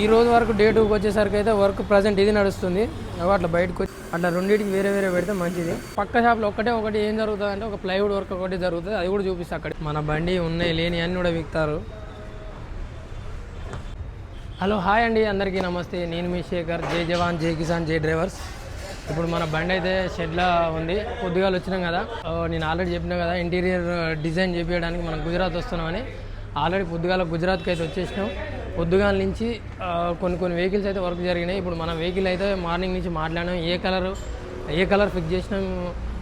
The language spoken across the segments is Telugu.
ఈ రోజు వరకు డే టూకి వచ్చేసరికి అయితే వర్క్ ప్రజెంట్ ఇది నడుస్తుంది. అట్లా బయటకు వచ్చి అట్లా రెండింటికి వేరే వేరే పెడితే మంచిది. పక్క షాప్లో ఒకటే ఒకటి ఏం జరుగుతుంది అంటే ఒక ప్లైవుడ్ వర్క్ ఒకటి జరుగుతుంది. అది కూడా చూపిస్తా అక్కడ. మన బండి ఉన్నాయి లేని అన్ని కూడా విక్తారు. హలో హాయ్ అండి. అందరికీ నమస్తే. నేను మీ శేఖర్. జై జవాన్ జై కిసాన్ జై డ్రైవర్స్. ఇప్పుడు మన బండి అయితే షెడ్లా ఉంది. పొద్దుగాలు వచ్చినాం కదా. నేను ఆల్రెడీ చెప్పినా కదా ఇంటీరియర్ డిజైన్ చేపించడానికి మనం గుజరాత్ వస్తున్నామని. ఆల్రెడీ పొద్దుగాల గుజరాత్కి అయితే వచ్చేసినాం. పొద్దుగాల నుంచి కొన్ని కొన్ని వెహికల్స్ అయితే వర్క్ జరిగినాయి. ఇప్పుడు మన వెహికల్ అయితే మార్నింగ్ నుంచి మాట్లాడినాం. ఏ కలర్ ఏ కలర్ ఫిక్స్ చేసినాం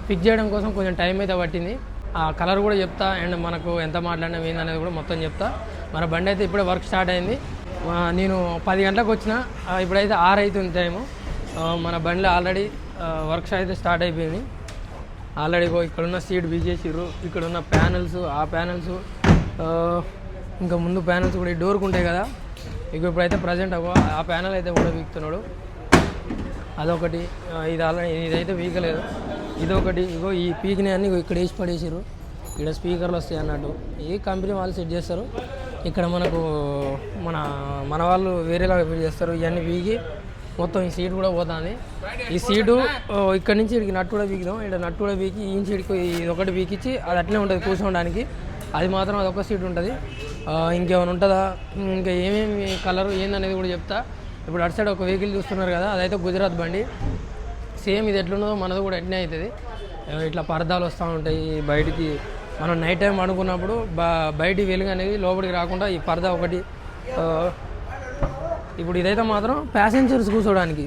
ఫిక్స్ చేయడం కోసం కొంచెం టైం అయితే పట్టింది. ఆ కలర్ కూడా చెప్తా అండ్ మనకు ఎంత మాట్లాడినాం ఏందనేది కూడా మొత్తం చెప్తా. మన బండి అయితే ఇప్పుడే వర్క్ స్టార్ట్ అయింది. నేను పది గంటలకు వచ్చిన ఇప్పుడైతే ఆరు అవుతుంది టైము మన బండిలో ఆల్రెడీ వర్క్ అయితే స్టార్ట్ అయిపోయింది. ఆల్రెడీ ఇక్కడున్న సీట్ బీజేసిర్రు ఇక్కడున్న ప్యానల్స్ ఆ ప్యానల్స్ ఇంకా ముందు ప్యానల్స్ కూడా ఈ డోర్కి ఉంటాయి కదా. ఇక ఇప్పుడైతే ప్రజెంట్ ఆ ప్యానల్ అయితే కూడా వీక్తున్నాడు. అదొకటి ఇది ఆల్రెడీ ఇదైతే వీకలేదు. ఇదొకటి ఇగో ఈ పీక్ని అన్ని ఇక్కడ వేసి పడేసారు ఇక్కడ స్పీకర్లు వస్తాయి అన్నట్టు. ఏ కంపెనీ వాళ్ళు సెట్ చేస్తారు. ఇక్కడ మనకు మన మన వాళ్ళు వేరేలాగా ఫిట్ చేస్తారు. ఇవన్నీ వీగి మొత్తం ఈ సీట్ కూడా పోతుంది. ఈ సీటు ఇక్కడ నుంచి ఇక్కడికి నట్టు కూడా వీగిదాం. ఇక్కడ నట్టు కూడా వీకి ఈ సీట్కి ఇది ఒకటి వీకిచ్చి అది అట్లే ఉంటుంది కూర్చోవడానికి. అది మాత్రం అదొక సీట్ ఉంటుంది. ఇంకేమైనా ఉంటుందా? ఇంకా ఏమేమి కలర్ ఏందనేది కూడా చెప్తా. ఇప్పుడు అటు సైడ్ ఒక వెహికల్ చూస్తున్నారు కదా అదైతే గుజరాత్ బండి. సేమ్ ఇది ఎట్లున్నదో మనది కూడా ఎట్నే అవుతుంది ఇట్లా పరదాలు వస్తూ ఉంటాయి బయటికి. మనం నైట్ టైం అనుకున్నప్పుడు బా బయటి వెలుగు అనేది లోపలికి రాకుండా ఈ పరదా ఒకటి ఇప్పుడు ఇదైతే మాత్రం ప్యాసింజర్స్ కూర్చోడానికి.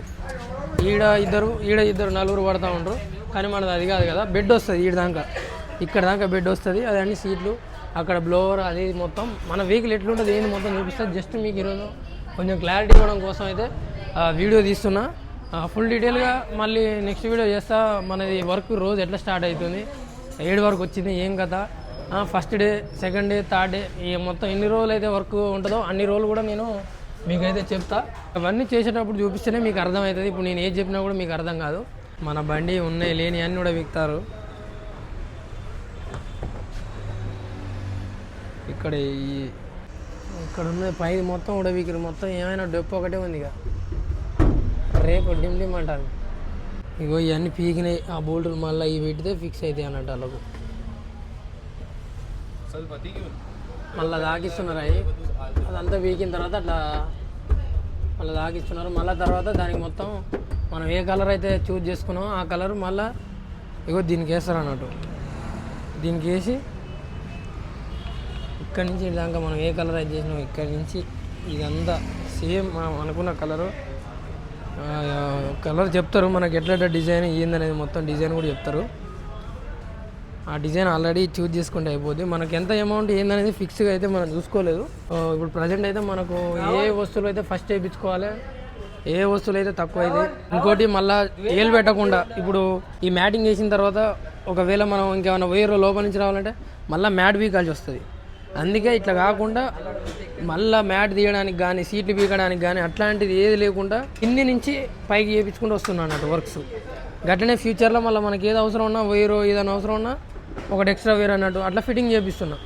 ఈడ ఇద్దరు ఈడ ఇద్దరు నలుగురు పడతా ఉంటారు కానీ మనది అది కాదు కదా బెడ్ వస్తుంది ఈడ దాకా. ఇక్కడ దాకా బెడ్ వస్తుంది అదన్నీ సీట్లు. అక్కడ బ్లోవర్ అది మొత్తం మన వెహికల్ ఎట్లుంటుంది ఏంది మొత్తం చూపిస్తుంది జస్ట్ మీకు ఈరోజు కొంచెం క్లారిటీ ఇవ్వడం కోసం అయితే వీడియో తీస్తున్నా. ఫుల్ డీటెయిల్గా మళ్ళీ నెక్స్ట్ వీడియో చేస్తా. మనది వర్క్ రోజు ఎట్లా స్టార్ట్ అవుతుంది ఏడు వరకు వచ్చింది ఏం కథ. First day second day third day ఈ మొత్తం ఎన్ని రోజులు అయితే వర్క్ ఉంటుందో అన్ని రోజులు కూడా నేను మీకైతే చెప్తా. అవన్నీ చేసేటప్పుడు చూపిస్తేనే మీకు అర్థమవుతుంది. ఇప్పుడు నేను ఏది చెప్పినా కూడా మీకు అర్థం కాదు. మన బండి ఉన్నాయి లేని అన్నీ కూడా విక్తారు. ఇక్కడ ఈ ఇక్కడ ఉన్న పై మొత్తం కూడా మొత్తం ఏమైనా డొప్పు ఒకటే ఉంది ఇక. రేపు డిమ్ డిమ్ ఇగో ఇవన్నీ పీకినాయి. ఆ బోల్టులు మళ్ళీ ఇవి పెట్టితే ఫిక్స్ అవుతాయి అన్నట్టు వాళ్ళకు. మళ్ళీ దాకిస్తున్నారు అవి. అదంతా వీకిన తర్వాత అట్లా మళ్ళీ దాకిస్తున్నారు మళ్ళీ తర్వాత దానికి మొత్తం మనం ఏ కలర్ అయితే చూజ్ చేసుకున్నామో ఆ కలర్ మళ్ళీ ఇగో దీనికి వేస్తారు అన్నట్టు. దీనికి వేసి ఇక్కడి నుంచి దాకా మనం ఏ కలర్ అయితే చేసినాం ఇక్కడి నుంచి ఇదంతా సేమ్ మనం అనుకున్న కలరు కలర్ చెప్తారు. మనకి ఎట్లా డిజైన్ ఏందనేది మొత్తం డిజైన్ కూడా చెప్తారు. ఆ డిజైన్ ఆల్రెడీ చూజ్ చేసుకుంటే అయిపోద్ది. మనకి ఎంత అమౌంట్ ఏందనేది ఫిక్స్గా అయితే మనం చూసుకోలేదు. ఇప్పుడు ప్రజెంట్ అయితే మనకు ఏ వస్తువులు అయితే ఫస్ట్ వేయించుకోవాలి ఏ వస్తువులు అయితే తక్కువ అయితే. ఇంకోటి మళ్ళా ఏలు పెట్టకుండా ఇప్పుడు ఈ మ్యాటింగ్ వేసిన తర్వాత ఒకవేళ మనం ఇంకేమైనా వేరే లోపల నుంచి రావాలంటే మళ్ళీ మ్యాట్ వీకాల్సి వస్తుంది. అందుకే ఇట్లా కాకుండా మళ్ళా మ్యాట్ తీయడానికి కానీ సీట్లు పీకడానికి కానీ అట్లాంటిది ఏది లేకుండా కింది నుంచి పైకి చేయించుకుంటూ వస్తున్నాను అన్నట్టు వర్క్స్. గట్లనే ఫ్యూచర్లో మళ్ళీ మనకి ఏది అవసరం ఉన్నా వేరో ఏదైనా అవసరం ఉన్నా ఒకటి ఎక్స్ట్రా వేర్ అన్నట్టు అట్లా ఫిట్టింగ్ చేపిస్తున్నా.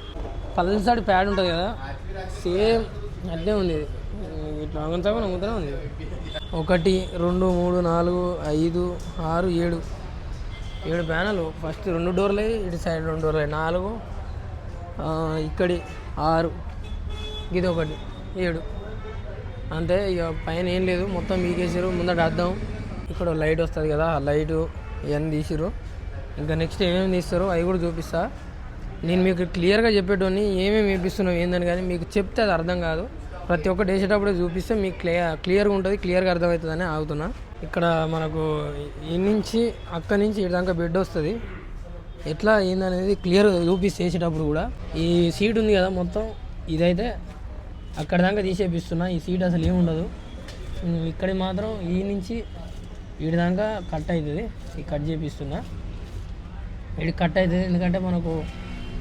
పల్సడి ప్యాడ్ ఉంటుంది కదా సేమ్ అట్లే ఉంది. ఇట్లా అంగుతా నమ్ముతూనే ఉంది? ఒకటి రెండు మూడు నాలుగు ఐదు ఆరు ఏడు. ఏడు ప్యానలు ఫస్ట్ రెండు డోర్లు ఇటు సైడ్ రెండు డోర్లు నాలుగు ఇక్కడి ఆరు ఇది ఒకటి ఏడు అంతే ఇక పైన ఏం లేదు మొత్తం మీకేసారు ముందట అర్థం ఇక్కడ లైట్ వస్తుంది కదా ఆ లైటు ఇవన్నీ తీసిరు ఇంకా నెక్స్ట్ ఏమేమి తీస్తారో అవి కూడా చూపిస్తా నేను మీకు క్లియర్గా చెప్పేటోని ఏమేమి వేపిస్తున్నావు ఏందని కానీ మీకు చెప్తే అది అర్థం కాదు ప్రతి ఒక్కటి వేసేటప్పుడే చూపిస్తే మీకు క్లియర్ క్లియర్గా ఉంటుంది క్లియర్గా అర్థమవుతుందని ఆగుతున్నా ఇక్కడ మనకు ఈ నుంచి అక్కడి నుంచి ఇటు దాకా బెడ్ వస్తుంది ఎట్లా ఏందనేది క్లియర్ చూపిస్తే చేసేటప్పుడు కూడా. ఈ సీట్ ఉంది కదా మొత్తం ఇదైతే అక్కడ దాకా తీసేపిస్తున్నా. ఈ సీట్ అసలు ఏముండదు ఇక్కడ మాత్రం ఈ నుంచి వీడి దాకా కట్ అవుతుంది. ఈ కట్ చేపిస్తున్నా. వీడి కట్ అవుతుంది. ఎందుకంటే మనకు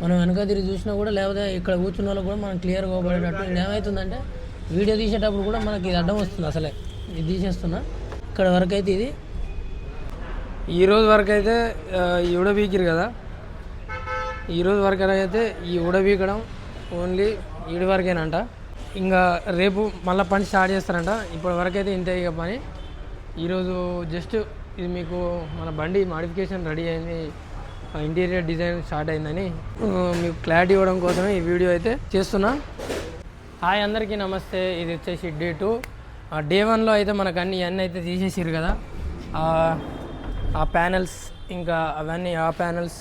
మనం వెనక తిరిగి చూసినా కూడా లేకపోతే ఇక్కడ కూర్చున్న వాళ్ళు కూడా మనం క్లియర్గా పోబడేటట్టు ఇది ఏమవుతుందంటే వీడియో తీసేటప్పుడు కూడా మనకి ఇది అడ్డం వస్తుంది అసలే. ఇది తీసేస్తున్నా. ఇక్కడ వరకు అయితే ఇది ఈ రోజు వరకు అయితే ఈ ఉడబీకిరు కదా. ఈరోజు వరకు అయితే ఈ ఉడబీకడం ఓన్లీ ఈడి వరకేనంట. ఇంకా రేపు మళ్ళీ పని స్టార్ట్ చేస్తారంట. ఇప్పటి వరకు అయితే ఇంతే ఇక పని. ఈరోజు జస్ట్ ఇది మీకు మన బండి మాడిఫికేషన్ రెడీ అయింది. ఇంటీరియర్ డిజైన్ స్టార్ట్ అయిందని మీకు క్లారిటీ ఇవ్వడం కోసమే ఈ వీడియో అయితే చేస్తున్నా. హాయ్ అందరికీ నమస్తే. ఇది వచ్చేసి డే టూ. డే వన్లో అయితే మనకు అన్ని అన్నీ అయితే తీసేసారు కదా. ఆ, ప్యానెల్స్ ఇంకా అవన్నీ ఆ ప్యానెల్స్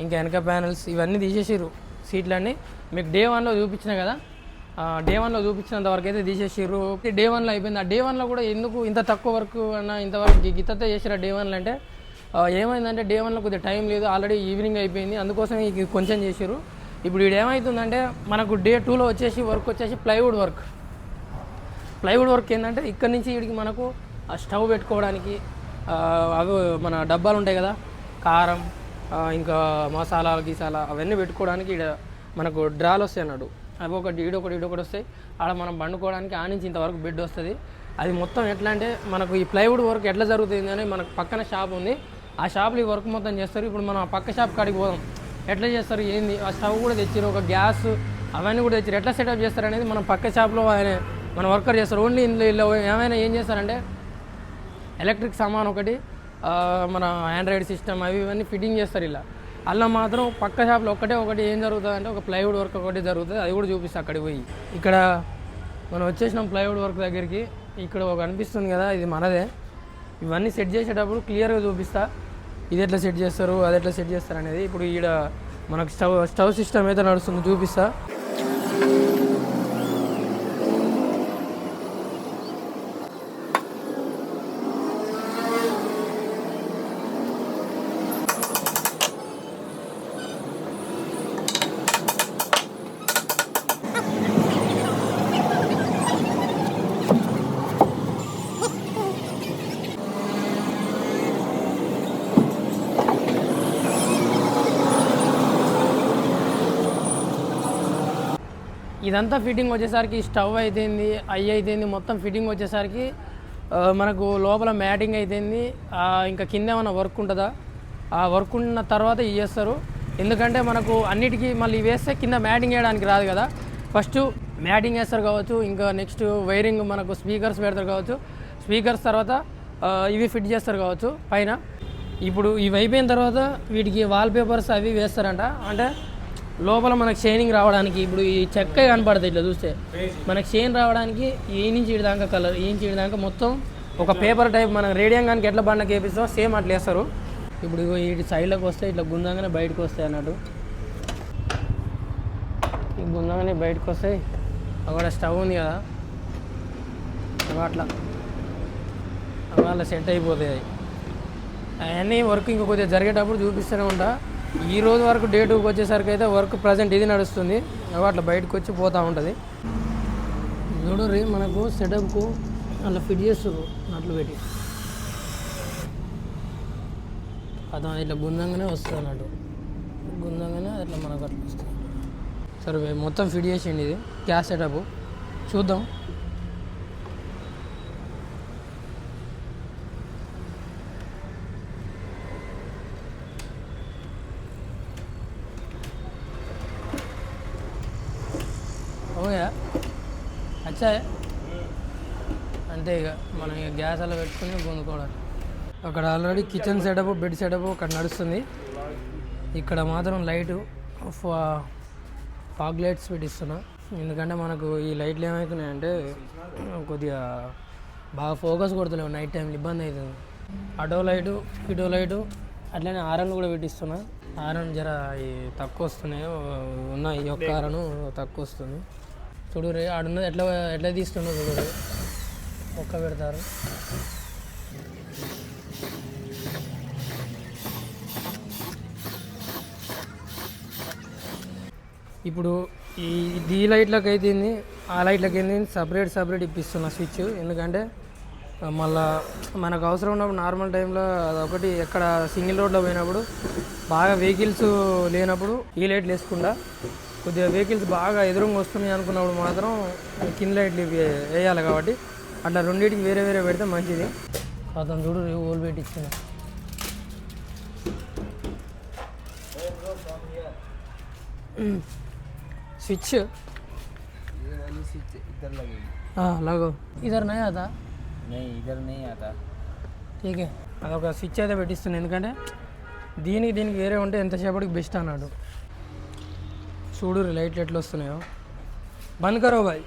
ఇంకా వెనక ప్యానెల్స్ ఇవన్నీ తీసేసారు సీట్లన్నీ. మీకు డే వన్లో చూపించిన కదా? డే వన్లో చూపించినంత వరకు అయితే తీసేసారు డే వన్లో అయిపోయింది. ఆ డే వన్లో కూడా ఎందుకు ఇంత తక్కువ వర్క్ అన్న ఇంతవరకు గిత్తతో చేసారు డే వన్లో అంటే? ఏమైందంటే డే వన్లో కొద్దిగా టైం లేదు. ఆల్రెడీ ఈవినింగ్ అయిపోయింది. అందుకోసం ఇది కొంచెం చేసారు ఇప్పుడు ఇది ఏమవుతుందంటే మనకు డే టూలో వచ్చేసి వర్క్ వచ్చేసి ప్లైవుడ్ వర్క్. ప్లైవుడ్ వర్క్ ఏంటంటే ఇక్కడ నుంచి వీడికి మనకు ఆ స్టవ్ పెట్టుకోవడానికి అవి మన డబ్బాలు ఉంటాయి కదా కారం ఇంకా మసాలా గీసాలా అవన్నీ పెట్టుకోవడానికి ఇక్కడ మనకు డ్రాలు వస్తాయి అన్నాడు. అవి ఒకటి ఈడొకటి ఈడొకటి వస్తాయి. ఆడ మనం పండుకోవడానికి ఆ నుంచి ఇంతవరకు బెడ్ వస్తుంది. అది మొత్తం ఎట్లా అంటే మనకు ఈ ప్లైవుడ్ వర్క్ ఎట్లా జరుగుతుంది అని మనకు పక్కన షాప్ ఉంది. ఆ షాప్లో ఈ వర్క్ మొత్తం చేస్తారు. ఇప్పుడు మనం ఆ పక్క షాప్ కాడికి పోదాం. ఎట్లా చేస్తారు? ఏంది? ఆ స్టవ్ కూడా తెచ్చారు ఒక గ్యాస్ అవన్నీ కూడా తెచ్చారు ఎట్లా సెటప్ చేస్తారు అనేది మనం పక్క షాప్లో ఆయన మన వర్కర్ చేస్తారు. ఓన్లీ ఇందులో ఏమైనా ఏం చేస్తారంటే ఎలక్ట్రిక్ సామాన్ ఒకటి మన ఆండ్రాయిడ్ సిస్టమ్ అవి ఇవన్నీ ఫిట్టింగ్ చేస్తారు ఇలా. అలా మాత్రం పక్క షాప్లో ఒకటే ఒకటి ఏం జరుగుతుంది అంటే ఒక ప్లైవుడ్ వర్క్ ఒకటి జరుగుతుంది అది కూడా చూపిస్తాను అక్కడికి పోయి. ఇక్కడ మనం వచ్చేసినాం ప్లైవుడ్ వర్క్ దగ్గరికి ఇక్కడ ఒక అనిపిస్తుంది కదా ఇది మనదే. ఇవన్నీ సెట్ చేసేటప్పుడు క్లియర్గా చూపిస్తా. ఇది ఎట్లా సెట్ చేస్తారు అది ఎట్లా సెట్ చేస్తారు అనేది ఇప్పుడు ఈడ మనకు స్టవ్ స్టవ్ సిస్టమ్ అయితే నడుస్తుంది చూపిస్తా. ఇదంతా ఫిట్టింగ్ వచ్చేసరికి స్టవ్ అయితేంది ఐ అయితేంది మొత్తం ఫిట్టింగ్ వచ్చేసరికి మనకు లోపల మ్యాటింగ్ అయితేంది ఇంకా కింద ఏమైనా వర్క్ ఉంటుందా? ఆ వర్క్ ఉన్న తర్వాత ఇవి చేస్తారు. ఎందుకంటే మనకు అన్నిటికీ మళ్ళీ వేస్తే కింద మ్యాటింగ్ వేయడానికి రాదు కదా. ఫస్ట్ మ్యాటింగ్ వేస్తారు కావచ్చు ఇంకా నెక్స్ట్ వైరింగ్ మనకు స్పీకర్స్ పెడతారు కావచ్చు. స్పీకర్స్ తర్వాత ఇవి ఫిట్ చేస్తారు కావచ్చు పైన. ఇప్పుడు ఇవి అయిపోయిన తర్వాత వీటికి వాల్ పేపర్స్ అవి వేస్తారంట. అంటే లోపల మనకు షైనింగ్ రావడానికి ఇప్పుడు ఈ చెక్క కనపడుతుంది ఇట్లా చూస్తే. మనకు షైన్ రావడానికి ఈ నుంచి ఇటు దాకా కలర్ ఈ నుంచి ఇటు దాకా మొత్తం ఒక పేపర్ టైప్ మనం రేడియం కానీ ఎట్లా బండకి వేపిస్తామో సేమ్ అట్లా వేస్తారు. ఇప్పుడు ఈ సైడ్లోకి వస్తే ఇట్లా గుందంగానే బయటకు వస్తాయి అన్నట్టు. ఈ గుందంగానే బయటకు వస్తాయి. అక్కడ స్టవ్ ఉంది కదా. అట్లా. అలా సెట్ అయిపోతాయి. అవి అవన్నీ వర్క్ ఇంక కొద్దిగా జరిగేటప్పుడు చూపిస్తూనే ఉంటా. ఈ రోజు వరకు డే టూకి వచ్చేసరికి అయితే వర్క్ ప్రజెంట్ ఇది నడుస్తుంది. అట్లా బయటకు వచ్చి పోతూ ఉంటుంది. చూడరి మనకు సెటప్కు అట్లా ఫిట్ చేస్తారు నట్లు పెట్టి. అతను ఇట్లా గుందంగానే వస్తుంది అన్నట్టు గుందంగానే అట్లా మనకు అట్లా వస్తుంది సరే మొత్తం ఫిట్ చేసిండి ఇది. గ్యాస్ సెటప్ చూద్దాం. ఓయా అచ్చా. అంతే ఇక. మనం ఇక గ్యాస్ అలా పెట్టుకుని పొందుకోవడం అక్కడ already kitchen setup bed setup అక్కడ నడుస్తుంది. ఇక్కడ మాత్రం లైటు ఫాగ్ లైట్స్ పెట్టిస్తున్నా. ఎందుకంటే మనకు ఈ లైట్లు ఏమవుతున్నాయంటే కొద్దిగా బాగా ఫోకస్ కొడతలేవు. నైట్ టైంలో ఇబ్బంది అవుతుంది. అటో లైటు ఇటో లైటు అట్లనే ఆరన్ కూడా పెట్టిస్తున్నా. ఆరన్ జర తక్కువ వస్తున్నాయి. ఉన్న ఈ యొక్క ఆరను తక్కువ వస్తుంది. చూడు రే ఆడున్నది ఎట్లా ఎట్లా తీస్తుండో చూడు ఒక్క పెడతారు. ఇప్పుడు ఈ ఈ లైట్లకు అయితే ఆ లైట్లకు అయితే సపరేట్ సపరేట్ ఇప్పిస్తున్నా స్విచ్. ఎందుకంటే మళ్ళా మనకు అవసరం ఉన్నప్పుడు నార్మల్ టైంలో అదొకటి ఎక్కడ సింగిల్ రోడ్లో పోయినప్పుడు బాగా వెహికల్స్ లేనప్పుడు ఈ లైట్లు వేసుకుండా కొద్దిగా వెహికల్స్ బాగా ఎదురుగా వస్తున్నాయి అనుకున్నప్పుడు మాత్రం కింద లైట్లు ఇవి వేయాలి కాబట్టి అట్లా రెండింటికి వేరే వేరే పెడితే మంచిది అతను చూడు ఓల్ పెట్టి ఇచ్చిన స్విచ్ स्विच इधर लगेगी हाँ लगो इधर नहीं आता नहीं इधर नहीं आता ఠీకే అదొక స్విచ్ అయితే పెట్టిస్తున్నాను ఎందుకంటే దీనికి దీనికి వేరే ఉంటే ఎంతసేపటికి బెస్ట్ అన్నాడు చూడు లైట్లు ఎట్లా వస్తున్నాయో బంద్ కరో బాయ్.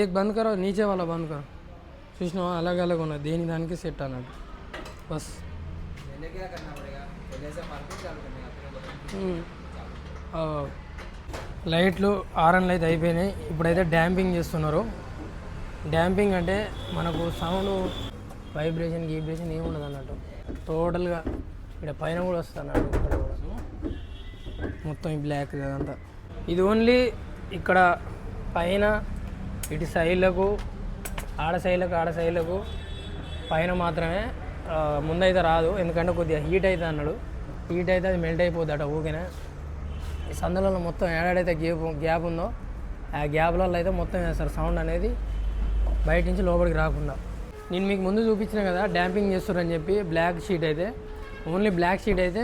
ఏ బంద్ కరో నీచే వాళ్ళ బంద్ కరో చూసినా అలాగ అలాగ ఉన్నది. దేని దానికి సెట్ అన్నట్టు. బస్. లైట్లు ఆర్ఎన్ లైట్ అయిపోయినాయి. ఇప్పుడైతే డ్యాంపింగ్ చేస్తున్నారు. డ్యాంపింగ్ అంటే మనకు సౌండ్ వైబ్రేషన్ గీబ్రేషన్ ఏముండదు అన్నట్టు టోటల్గా ఇక్కడ పైన కూడా వస్తున్నాడు కూడా. మొత్తం ఈ బ్లాక్ అదంతా ఇది ఓన్లీ ఇక్కడ పైన ఇటు సైడ్లకు ఆడ సైడ్లకు ఆడ సైడ్లకు పైన మాత్రమే ముందైతే రాదు. ఎందుకంటే కొద్దిగా హీట్ అవుతుంది అన్నాడు. హీట్ అయితే అది మెల్ట్ అయిపోద్దట ఊరికేనే. ఈ సందులలో మొత్తం ఏడాడైతే గ్యాప్ గ్యాప్ ఉందో ఆ గ్యాప్లలో అయితే మొత్తం వేస్తారు సౌండ్ అనేది బయట నుంచి లోపలికి రాకుండా. నేను మీకు ముందు చూపించిన కదా డ్యాంపింగ్ చేస్తారని చెప్పి బ్లాక్ షీట్ అయితే. ఓన్లీ బ్లాక్ షీట్ అయితే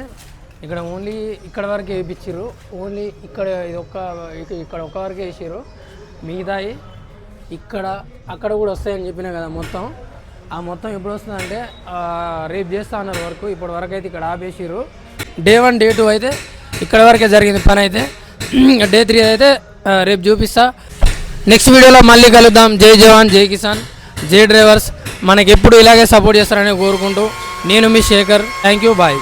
ఇక్కడ ఓన్లీ ఇక్కడ వరకే వేయించారు ఓన్లీ ఇక్కడ ఇది ఒక్క ఇక్కడ ఒక్క వరకే వేసారు మిగతాయి ఇక్కడ అక్కడ కూడా వస్తాయని చెప్పిన కదా మొత్తం. ఆ మొత్తం ఎప్పుడు వస్తుందంటే రేపు చేస్తా అన్నారు వరకు. ఇప్పటి వరకు అయితే ఇక్కడ ఆపేసారు డే వన్ డే టూ అయితే ఇక్కడ వరకే జరిగింది పని అయితే. డే త్రీ అయితే రేపు చూపిస్తా. నెక్స్ట్ వీడియోలో మళ్ళీ కలుద్దాం. జై జవాన్ జై కిసాన్ జై డ్రైవర్స్. మనకి ఎప్పుడు ఇలాగే సపోర్ట్ చేస్తారని కోరుకుంటూ నేను మీ శేఖర్. Thank you bye